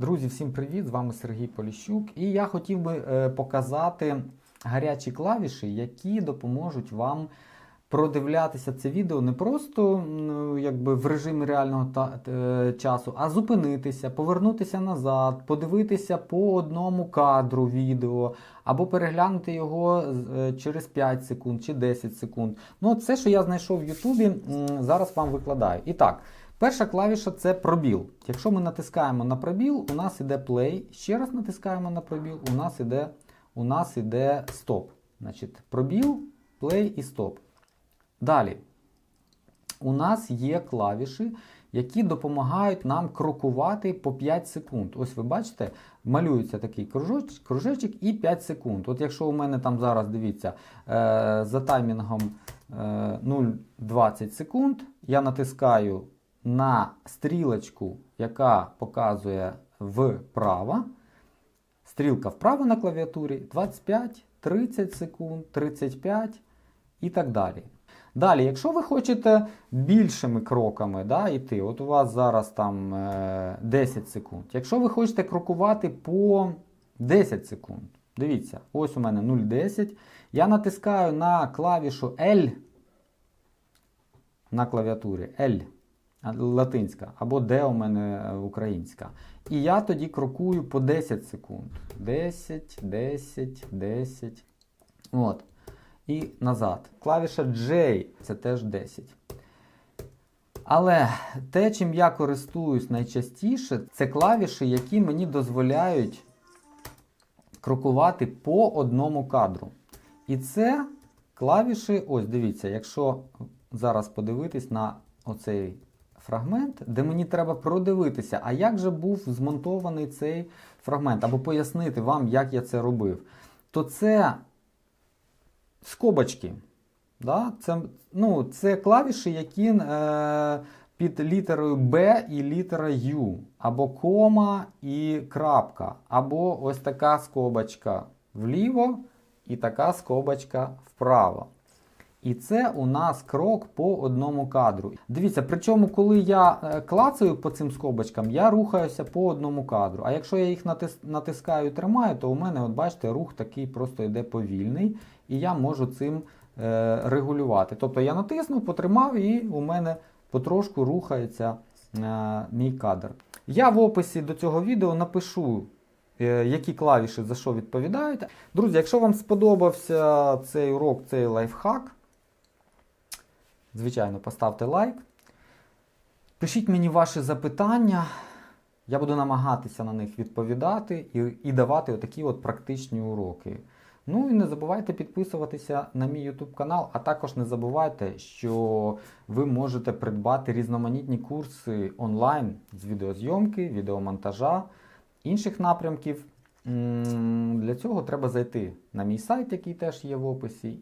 Друзі, всім привіт! З вами Сергій Поліщук. І я хотів би е, показати гарячі клавіші, які допоможуть вам продивлятися це відео не просто ну, якби в режимі реального та, е, часу, а зупинитися, повернутися назад, подивитися по одному кадру відео, або переглянути його е, через 5 секунд чи 10 секунд. Ну, це, що я знайшов в Ютубі, зараз вам викладаю. І так. Перша клавіша це пробіл. Якщо ми натискаємо на пробіл, у нас іде play. Ще раз натискаємо на пробіл, у нас іде, у нас іде стоп. Значить, пробіл, play і стоп. Далі. У нас є клавіші, які допомагають нам крокувати по 5 секунд. Ось ви бачите, малюється такий кружочок, кружечок і 5 секунд. От якщо у мене там зараз, дивіться, е, за таймінгом е, 0,20 секунд, я натискаю на стрілочку, яка показує вправо. Стрілка вправо на клавіатурі 25, 30 секунд, 35 і так далі. Далі, якщо ви хочете більшими кроками да, йти, от у вас зараз там е, 10 секунд. Якщо ви хочете крокувати по 10 секунд, дивіться, ось у мене 0,10. Я натискаю на клавішу L на клавіатурі L латинська, або D у мене е, українська. І я тоді крокую по 10 секунд. 10, 10, 10. От. І назад. Клавіша J це теж 10. Але те, чим я користуюсь найчастіше, це клавіші, які мені дозволяють крокувати по одному кадру. І це клавіші, ось дивіться, якщо зараз подивитись на оцей фрагмент, де мені треба продивитися, а як же був змонтований цей фрагмент, або пояснити вам, як я це робив, то це скобочки. Да? Це, ну, це клавіші, які е, під літерою B і літера U, або кома і крапка, або ось така скобочка вліво і така скобочка вправо. І це у нас крок по одному кадру. Дивіться, причому, коли я е, клацаю по цим скобочкам, я рухаюся по одному кадру. А якщо я їх натис- натискаю і тримаю, то у мене, от бачите, рух такий просто йде повільний, і я можу цим е, регулювати. Тобто я натиснув, потримав, і у мене потрошку рухається е, мій кадр. Я в описі до цього відео напишу. е, Які клавіші за що відповідають. Друзі, якщо вам сподобався цей урок, цей лайфхак, звичайно, поставте лайк. Пишіть мені ваші запитання. Я буду намагатися на них відповідати і, і давати отакі от практичні уроки. Ну і не забувайте підписуватися на мій YouTube канал, а також не забувайте, що ви можете придбати різноманітні курси онлайн з відеозйомки, відеомонтажа, інших напрямків. Для цього треба зайти на мій сайт, який теж є в описі,